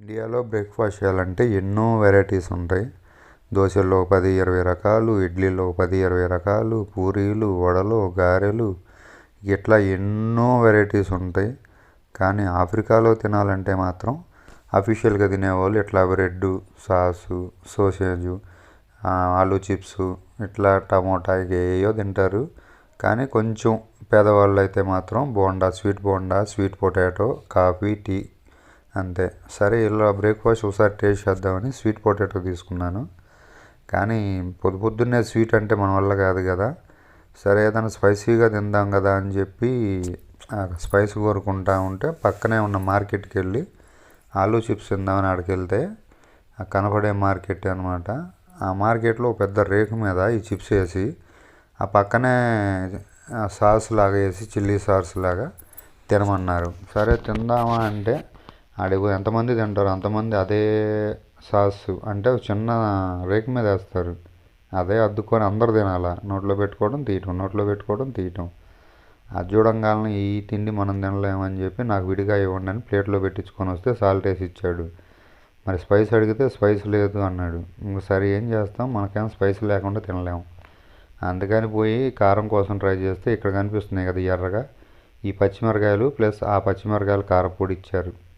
ఇండియాలో బ్రేక్ఫాస్ట్ చేయాలంటే ఎన్నో వెరైటీస్ ఉంటాయి. దోశల్లో పది ఇరవై రకాలు ఇడ్లీలో పది ఇరవై రకాలు పూరీలు వడలు గారెలు ఇట్లా ఎన్నో వెరైటీస్ ఉంటాయి. కానీ ఆఫ్రికాలో తినాలంటే మాత్రం అఫీషియల్గా తినేవాళ్ళు ఇట్లా బ్రెడ్ సాసు సోసేజు ఆలు చిప్స్ ఇట్లా టమోటా ఏయో తింటారు. కానీ కొంచెం పేదవాళ్ళు అయితే మాత్రం bonda sweet bonda sweet potato coffee tea అంతే. సరే ఇలా బ్రేక్ఫాస్ట్ ఒకసారి టేస్ట్ చేద్దామని స్వీట్ పొటాటో తీసుకున్నాను. కానీ పొద్దు పొద్దున్నే స్వీట్ అంటే మన వల్ల కాదు కదా. సరే ఏదైనా స్పైసీగా తిందాం కదా అని చెప్పి స్పైస్ కోరుకుంటా ఉంటే పక్కనే ఉన్న మార్కెట్కి వెళ్ళి ఆలూ చిప్స్ తిందామని ఆడికెళ్తే కనపడే మార్కెట్ అనమాట ఆ మార్కెట్లో పెద్ద రేకు మీద ఈ చిప్స్ వేసి ఆ పక్కనే సాస్ లాగా వేసి చిల్లీ సాస్ లాగా తినమన్నారు. సరే తిందామా అంటే ఆడికి ఎంతమంది తింటారు? అంతమంది అదే సాస్. అంటే చిన్న రేకు మీద వేస్తారు. అదే అద్దుకొని అందరు తినాలా? నోట్లో పెట్టుకోవడం తీయటం. నోట్లో పెట్టుకోవడం తీయటం. అది చూడంగానే ఈ తిండి మనం తినలేమని చెప్పి నాకు విడిగా ఇవ్వండి అని ప్లేట్లో పెట్టించుకొని వస్తే సాల్ట్ వేసి ఇచ్చాడు. మరి స్పైస్ అడిగితే స్పైస్ లేదు అన్నాడు. ఇంక సరే ఏం చేస్తాం? మనకేం స్పైస్ లేకుండా తినలేము. అందుకని పోయి కారం కోసం ట్రై చేస్తే ఇక్కడ కనిపిస్తున్నాయి కదా ఎర్రగా. ఈ పచ్చిమిరకాయలు ప్లస్ ఆ పచ్చిమిరకాయలు కారపొడి ఇచ్చారు.